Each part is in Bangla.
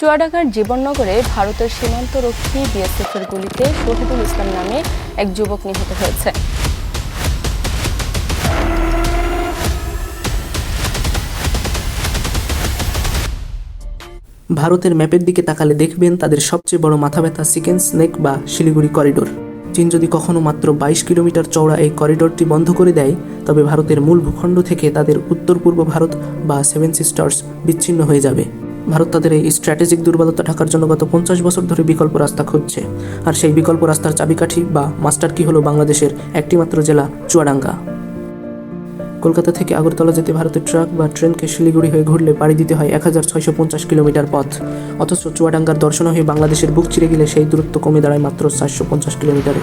চুয়াডাঙ্গার জীবননগরে ভারতের সীমান্তরক্ষী বিএসএফের গুলিতে শহীদুল ইসলাম নামে এক যুবক নিহত হয়েছে। ভারতের ম্যাপের দিকে তাকালে দেখবেন তাদের সবচেয়ে বড় মাথা ব্যথা সিকেন স্নেক বা শিলিগুড়ি করিডোর। চীন যদি কখনো মাত্র বাইশ কিলোমিটার চওড়া এই করিডোরটি বন্ধ করে দেয়, তবে ভারতের মূল ভূখণ্ড থেকে তাদের উত্তর পূর্ব ভারত বা সেভেন সিস্টার্স বিচ্ছিন্ন হয়ে যাবে। ভারত তাদের এই স্ট্র্যাটেজিক দুর্বলতা ঢাকার জন্য গত পঞ্চাশ বছর ধরে বিকল্প রাস্তা খুঁজছে। আর সেই বিকল্প রাস্তার চাবিকাঠি বা মাস্টার কি হলো বাংলাদেশের একটিমাত্র জেলা, চুয়াডাঙ্গা। কলকাতা থেকে আগরতলা যেতে ভারতের ট্রাক বা ট্রেনকে শিলিগুড়ি হয়ে ঘুরলে পাড়ি দিতে হয় এক হাজার ছয়শো পঞ্চাশ কিলোমিটার পথ। অথচ চুয়াডাঙ্গার দর্শন হয়ে বাংলাদেশের বুক চিরে গেলে সেই দূরত্ব কমে দাঁড়ায় মাত্র চারশো পঞ্চাশ কিলোমিটারে।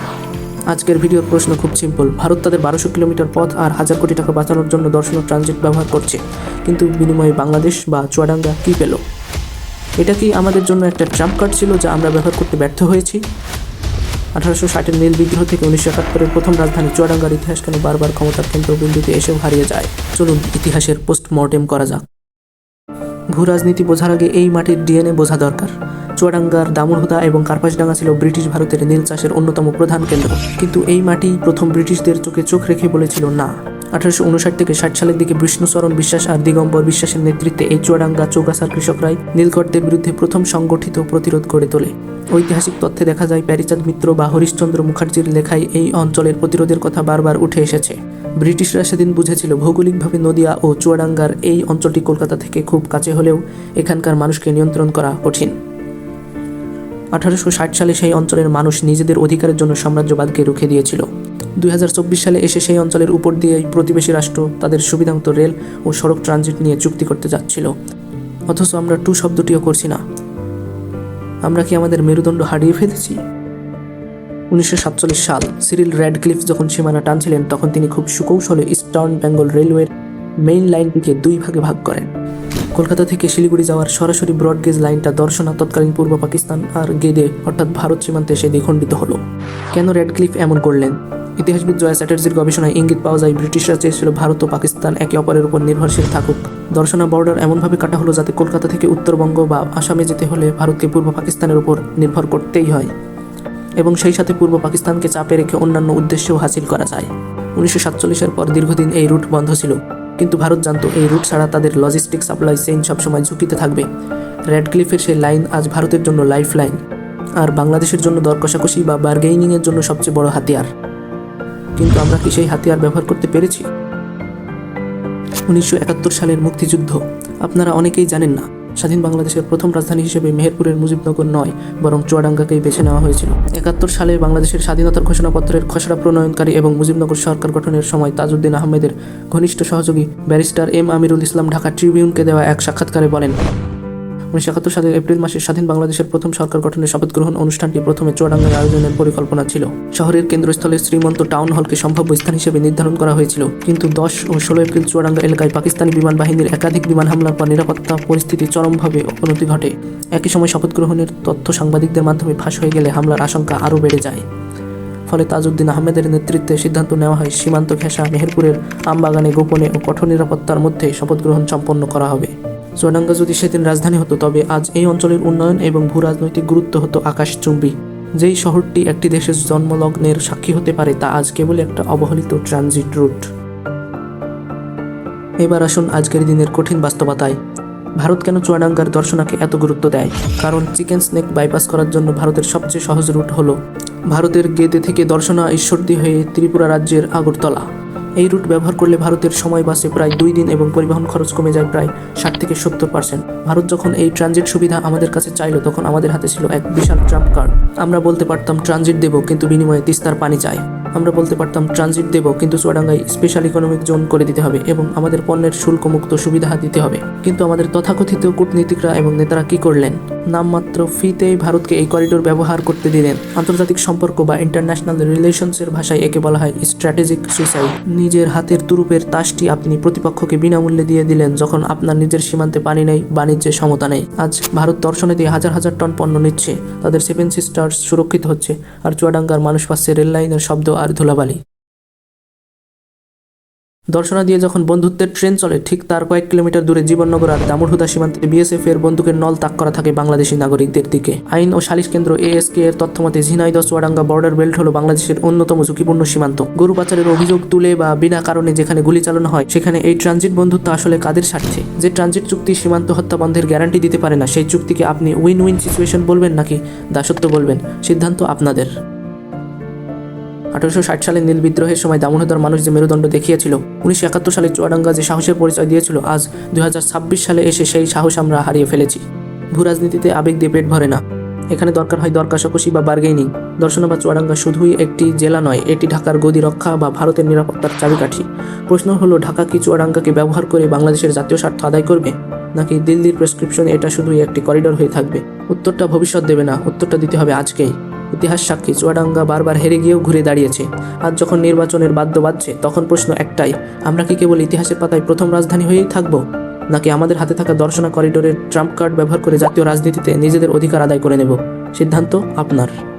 আজকের ভিডিওর প্রশ্ন খুব সিম্পল ভারত তাদের বারোশো কিলোমিটার পথ আর হাজার কোটি টাকা বাঁচানোর জন্য দর্শন ট্রানজিট ব্যবহার করছে। কিন্তু বিনিময়ে বাংলাদেশ বা চুয়াডাঙ্গা কী পেল? এটা কি আমাদের জন্য একটা ট্রাম্প কার্ড ছিল যা আমরা ব্যবহার করতে ব্যর্থ হয়েছি? আঠারোশো ষাটের নীল বিদ্রোহ থেকে উনিশশো একাত্তরের প্রথম রাজধানী চুয়াডাঙ্গার ইতিহাস কেন বারবার ক্ষমতার কেন্দ্রবিন্দুতে এসেও হারিয়ে যায়? চলুন ইতিহাসের পোস্টমর্টেম করা যাক। ভূ রাজনীতি বোঝার আগে এই মাটির ডিএনএ বোঝা দরকার। চুয়াডাঙ্গার দামুরহুদা এবং কার্পাসডাঙ্গা ছিল ব্রিটিশ ভারতের নীল চাষের অন্যতম প্রধান কেন্দ্র। কিন্তু এই মাটি প্রথম ব্রিটিশদের চোখে চোখ রেখে বলেছিল না। আঠারোশো উনষাট থেকে ষাট সালের দিকে বিষ্ণুচরণ বিশ্বাস আর দিগম্বর বিশ্বাসের নেতৃত্বে এই চুয়াডাঙ্গা চৌগাছার কৃষকরাই নীলকরদের বিরুদ্ধে প্রথম সংগঠিত প্রতিরোধ গড়ে তোলে। ঐতিহাসিক তথ্যে দেখা যায়, প্যারিচাঁদ মিত্র বা হরিশ্চন্দ্র মুখার্জির লেখায় এই অঞ্চলের প্রতিরোধের কথা বারবার উঠে এসেছে। ব্রিটিশরা সেদিন বুঝেছিল, ভৌগোলিকভাবে নদিয়া ও চুয়াডাঙ্গার এই অঞ্চলটি কলকাতা থেকে খুব কাছে হলেও এখানকার মানুষকে নিয়ন্ত্রণ করা কঠিন। আঠারোশো ষাট সালে সেই অঞ্চলের মানুষ নিজেদের অধিকারের জন্য সাম্রাজ্যবাদকে রুখে দিয়েছিল। দুই হাজার চব্বিশ সালে এসে সেই অঞ্চলের উপর দিয়ে প্রতিবেশী রাষ্ট্র তাদের সুবিধামতো রেল ও সড়ক ট্রানজিট নিয়ে চুক্তি করতে যাচ্ছিল। অথচ আমরা টু শব্দটিও করছি না। আমরা কি আমাদের মেরুদণ্ড হারিয়ে ফেলেছি? উনিশশো সাতচল্লিশ সাল সিরিল র্যাডক্লিফ যখন সীমানা টানছিলেন, তখন তিনি খুব সুকৌশলে ইস্টার্ন বেঙ্গল রেলওয়ের মেইন লাইনটিকে দুই ভাগে ভাগ করেন। কলকাতা থেকে শিলিগুড়ি যাওয়ার সরাসরি ব্রডগেজ লাইনটা দর্শনা তৎকালীন পূর্ব পাকিস্তান আর গেদে, অর্থাৎ ভারত সীমান্তে এসে দ্বিখণ্ডিত হলো। কেন র্যাডক্লিফ এমন করলেন? ইতিহাসবিদ জয়া চ্যাটার্জির গবেষণায় ইঙ্গিত পাওয়া যায়, ব্রিটিশরা চেয়েছিল ভারত ও পাকিস্তান একে অপরের উপর নির্ভরশীল থাকুক। দর্শনা বর্ডার এমনভাবে কাটা হলো যাতে কলকাতা থেকে উত্তরবঙ্গ বা আসামে যেতে হলে ভারতকে পূর্ব পাকিস্তানের উপর নির্ভর করতেই হয়। এবং সেই সাথে পূর্ব পাকিস্তানকে চাপে রেখে অন্যান্য উদ্দেশ্যও হাসিল করা যায়। উনিশশো সাতচল্লিশের পর দীর্ঘদিন এই রুট বন্ধ ছিল। কিন্তু ভারত জানতো এই রুট ছাড়া তাদের লজিস্টিক সাপ্লাই চেইন সবসময় ঝুঁকিতে থাকবে। রেড ক্লিফের সেই লাইন আজ ভারতের জন্য লাইফ লাইন আর বাংলাদেশের জন্য দর কষাকষি বা বার্গেইনিংয়ের জন্য সবচেয়ে বড় হাতিয়ার। কিন্তু আমরা কি সেই হাতিয়ার ব্যবহার করতে পেরেছি? উনিশশো একাত্তর সালের মুক্তিযুদ্ধ, আপনারা অনেকেই জানেন না। স্বাধীন বাংলাদেশের প্রথম রাজধানী হিসেবে মেহেরপুরের মুজিবনগর নয়, বরং চুয়াডাঙ্গাকেই বেছে নেওয়া হয়েছিল। একাত্তর সালে বাংলাদেশের স্বাধীনতার ঘোষণাপত্রের খসড়া প্রণয়নকারী এবং মুজিবনগর সরকার গঠনের সময় তাজউদ্দিন আহমেদের ঘনিষ্ঠ সহযোগী ব্যারিস্টার এম আমিরুল ইসলাম ঢাকা ট্রিবিউনকে দেওয়া এক সাক্ষাৎকারে বলেন উনিশশো একাত্তর সালের এপ্রিল মাসে স্বাধীন বাংলাদেশের প্রথম সরকার গঠনের শপথ গ্রহণ অনুষ্ঠানটি প্রথমে চুয়াডাঙ্গায় আয়োজনের পরিকল্পনা ছিল। শহরের কেন্দ্রস্থলে শ্রীমন্ত টাউন হলকে সম্ভাব্য স্থান হিসেবে নির্ধারণ করা হয়েছিল। কিন্তু দশ ও ষোলো এপ্রিল চুয়াডাঙ্গা এলাকায় পাকিস্তানি বিমান বাহিনীর একাধিক বিমান হামলার পর নিরাপত্তা পরিস্থিতি চরমভাবে অবনতি ঘটে। একই সময় শপথ গ্রহণের তথ্য সাংবাদিকদের মাধ্যমে ফাঁস হয়ে গেলে হামলার আশঙ্কা আরও বেড়ে যায়। ফলে তাজউদ্দিন আহমেদের নেতৃত্বে সিদ্ধান্ত নেওয়া হয়, সীমান্ত ঘেঁষা মেহেরপুরের আমবাগানে গোপনে ও কঠোর নিরাপত্তার মধ্যে শপথ গ্রহণ সম্পন্ন করা হবে। চুয়াডাঙ্গা যদি সেদিন রাজধানী হতো, তবে আজ এই অঞ্চলের উন্নয়ন এবং ভূ রাজনৈতিক গুরুত্ব হতো আকাশচুম্বী। যেই শহরটি একটি দেশের জন্মলগ্নের সাক্ষী হতে পারে, তা আজ কেবল একটা অবহেলিত ট্রানজিট রুট। এবার আসুন আজকের দিনের কঠিন বাস্তবতায়। ভারত কেন চুয়াডাঙ্গার দর্শনাকে এত গুরুত্ব দেয়? কারণ চিকেন স্নেক বাইপাস করার জন্য ভারতের সবচেয়ে সহজ রুট হলো ভারতের গেদে থেকে দর্শনা ঈশ্বরদী হয়ে ত্রিপুরা রাজ্যের আগরতলা। এই রুট ব্যবহার করলে ভারতের সময় বাসে প্রায় দুই দিন এবং পরিবহন খরচ কমে যায় প্রায় ষাট থেকে সত্তর পার্সেন্ট ভারত যখন এই ট্রানজিট সুবিধা আমাদের কাছে চাইল, তখন আমাদের হাতে ছিল এক বিশাল ট্রাম্প কার্ড আমরা বলতে পারতাম ট্রানজিট দেব, কিন্তু বিনিময়ে তিস্তার পানি চাই। আমরা বলতে পারতাম ট্রানজিট দেবো, কিন্তু চুয়াডাঙ্গায় স্পেশাল ইকোনমিক জোন করে দিতে হবে এবং আমাদের পণ্যের শুল্কমুক্ত সুবিধা দিতে হবে। কিন্তু আমাদের তথাকথিত কূটনীতিকরা এবং নেতারা কি করলেন? নামমাত্র ফিতেই ভারতকে এই করিডোর ব্যবহার করতে দিলেন। আন্তর্জাতিক সম্পর্ক বা ইন্টারন্যাশনাল রিলেশনসের ভাষায় একে বলা হয় স্ট্র্যাটেজিক সুইসাইড নিজের হাতের তুরুপের তাসটি আপনি প্রতিপক্ষকে বিনামূল্যে দিয়ে দিলেন যখন আপনার নিজের সীমান্তে পানি নেই, বাণিজ্যে সমতা নেই। আজ ভারত দর্শনে দিয়ে হাজার হাজার টন পণ্য নিচ্ছে। তাদের সেভেন সিস্টার্স সুরক্ষিত হচ্ছে। আর চুয়াডাঙ্গার মানুষ পাচ্ছে রেল লাইনের শব্দ আর ধুলাবালি। দর্শনা দিয়ে যখন বন্ধুত্বের ট্রেন চলে, ঠিক তার কয়েক কিলোমিটার দূরে জীবননগর আর দামুরহুদা সীমান্তে বিএসএফ এর বন্দুকের নল তাক করা থাকে বাংলাদেশি নাগরিকদের দিকে। আইন ও সালিশ কেন্দ্র এএসকে এর তথ্যমতে ঝিনাইদহ চুয়াডাঙ্গা বর্ডার বেল্ট হলো বাংলাদেশের অন্যতম ঝুঁকিপূর্ণ সীমান্ত। গরু পাচারের অভিযোগ তুলে বা বিনা কারণে যেখানে গুলি চালানো হয়, সেখানে এই ট্রানজিট বন্ধুত্ব আসলে কাদের স্বার্থে? যে ট্রানজিট চুক্তি সীমান্ত হত্যা বন্ধের গ্যারান্টি দিতে পারে না, সেই চুক্তিকে আপনি উইন উইন সিচুয়েশন বলবেন নাকি দাসত্ব বলবেন? সিদ্ধান্ত আপনাদের। আঠারোশো ষাট সালে নীল বিদ্রোহের সময় দামোহদার মানুষ যে মেরুদণ্ড দেখিয়েছিল, উনিশশো একাত্তর সালে চুয়াডাঙ্গা যে সাহসের পরিচয় দিয়েছিল, আজ দু হাজার ছাব্বিশ সালে এসে সেই সাহস আমরা হারিয়ে ফেলেছি। ভূ রাজনীতিতে আবেগ দিয়ে পেট ভরে না। এখানে দরকার হয় দর কষাকষি বা বার্গেনিং দর্শনা বা চুয়াডাঙ্গা শুধুই একটি জেলা নয়, এটি ঢাকার গদি রক্ষা বা ভারতের নিরাপত্তার চাবিকাঠি। প্রশ্ন হলো, ঢাকা কি চুয়াডাঙ্গাকে ব্যবহার করে বাংলাদেশের জাতীয় স্বার্থ আদায় করবে, নাকি দিল্লির প্রেসক্রিপশন এটা শুধুই একটি করিডোর হয়ে থাকবে? উত্তরটা ভবিষ্যৎ দেবে না, উত্তরটা দিতে হবে আজকেই। ইতিহাস সাক্ষী, চুয়াডাঙ্গা বারবার হেরে গিয়েও ঘুরে দাঁড়িয়েছে। আজ যখন নির্বাচনের বাদ্য বাজছে, তখন প্রশ্ন একটাই, আমরা কি কেবল ইতিহাসের পাতায় প্রথম রাজধানী হয়েই থাকব? নাকি আমাদের হাতে থাকা দর্শনা করিডোরের ট্রাম্প কার্ড ব্যবহার করে জাতীয় রাজনীতিতে নিজেদের অধিকার আদায় করে নেব? সিদ্ধান্ত আপনার।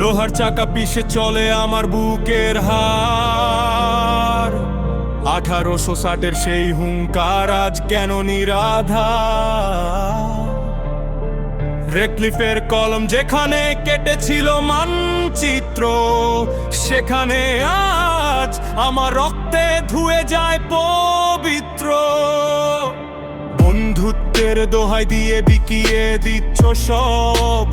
লোহার চাকা পিষে চলে আমার বুকের হার। আঠারোশো ষাটের সেই হুঙ্কার আজ কেন নিরাধা রেকলিফের কলম যেখানে কেটেছিল মানচিত্র, সেখানে আজ আমার রক্তে ধুয়ে যায় পবিত্র। বন্ধুত্বের দোহাই দিয়ে বিকিয়ে দিচ্ছ সব।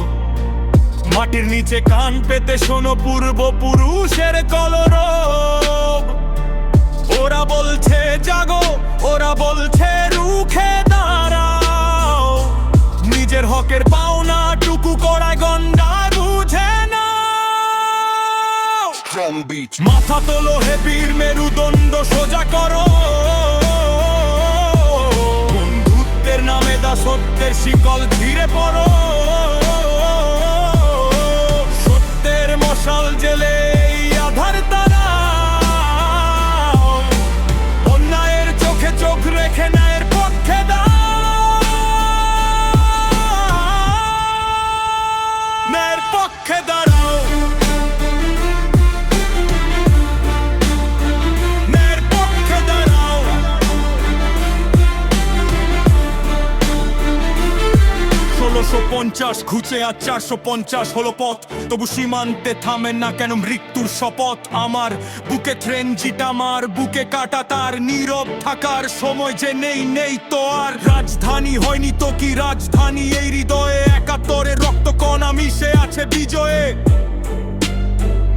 মাটির নিচে কান পেতে শোনো পূর্বপুরুষের কলরব। ওরা বলছে জাগো ওরা বলছে রুখে দাঁড়াও। নিজের হকের পাওনা টুকু করায় গন্ডা বুঝে না মাথা তোলো হে বীর মেরুদণ্ড সোজা করো। বন্ধুত্বের নামে দাসত্বের শিকল ধীরে পড়ো। পঞ্চাশ ঘুচে আর চারশো পঞ্চাশ হলো পথ। তবু সীমান্তে থামে না কেন মৃত্যুর শপথ আমার। বুকে ট্রেন জিটামার বুকে কাটা তার। নীরব থাকার সময় যে নেই নেই তো আর। রাজধানী হয়নি তো কি রাজধানী? এই হৃদয়ে মিশে আছে বিজয়ে।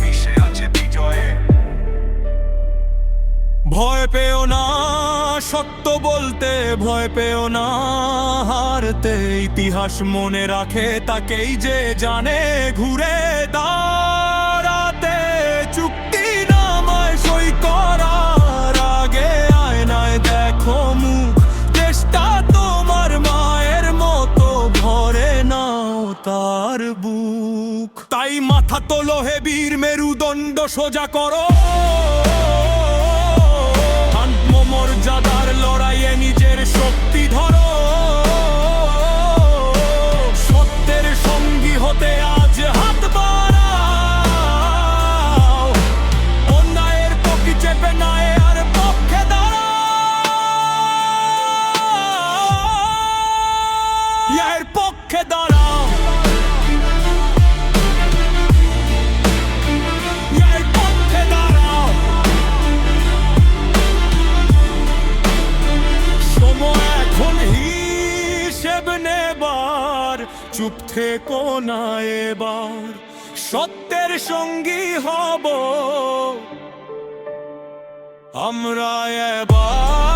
মিশে আছে বিজয়ে। ভয় পেও না। সত্য বলতে ভয় পেও না, হারতে ইতিহাস মনে রাখে তাকেই যে জানে ঘুরে দাঁড়াতে। চুক্তি নামায় সই করার আগে আয়নায় দেখো মুখ, চেষ্টা তোমার মায়ের মতো, ভরে নাও তার বুক। তাই মাথা তোলো হে বীর, মেরুদণ্ড সোজা করো। চুপ থেকো না এবার সত্যের সঙ্গী হব। আমরা এবার